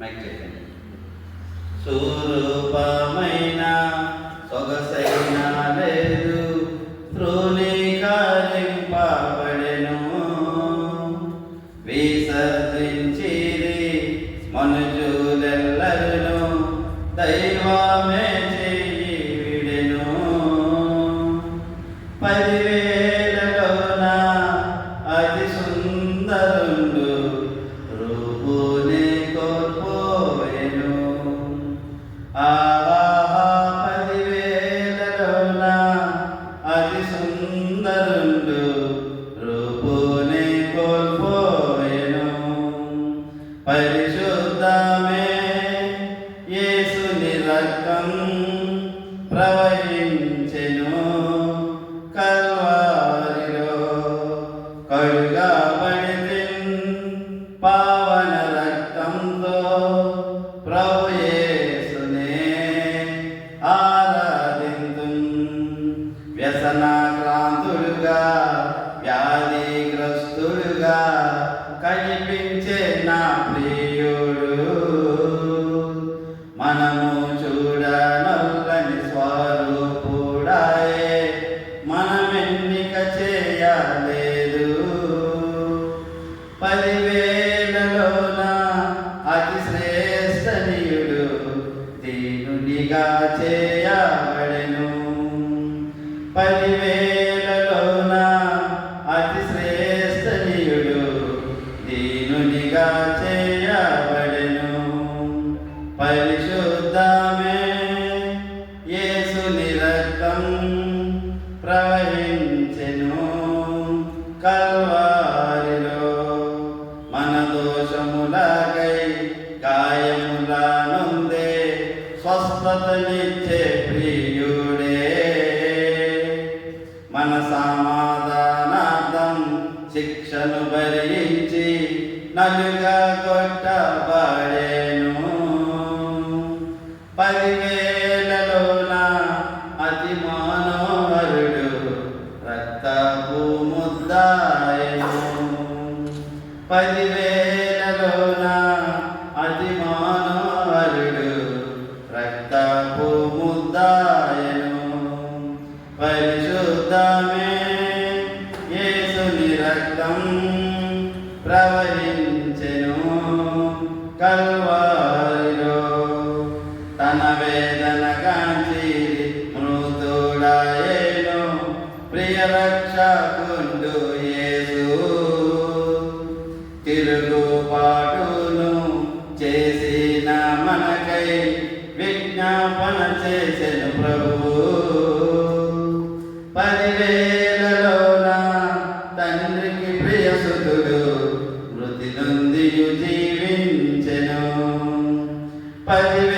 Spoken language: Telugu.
మైక్ చెప్పండి స్వరూపమైన సొగసైన లేదు త్రోణీకరింపబడెను విసర్జించిరి మనుజులెల్లరును దైవమే చెయ్యి విడెను. పదివేలలోన పరిశుద్ధమే యేసుని రక్తం ప్రవహించెను కల్వారిలో. కడుగబడితే పావన రక్తంతో ప్రభు యేసునే ఆరాధింతు. వ్యసనాక్రాంతుడుగా వ్యాధిగ్రస్తుడుగా కనిపించే దీనునిగా చేయబడెను. పదివేలలోన అతి శ్రేష్టనీయుడు దీనునిగా చేయబడెను. పరిశుద్ధమే యేసుని రక్తం ప్రవహించెను. కల్వ స్వస్థతనిచ్చే ప్రియుడే. మన సమాధానార్థం శిక్షను భరించి నలుగా కొట్టబడేను. పదివేలలోన అతి మనోహరుడు రక్తపు ముద్దాయను. పదివేలలోన రక్తం ప్రవహించెను కల్వారిలో. తన వేదన కాంచి మృతుడాయేను ప్రియ రక్షకుండు యేసు. తిరుగుబాటును చేసిన మనకై విజ్ఞాపన చేసెను ప్రభు పదివేలలోన పదివేలలోన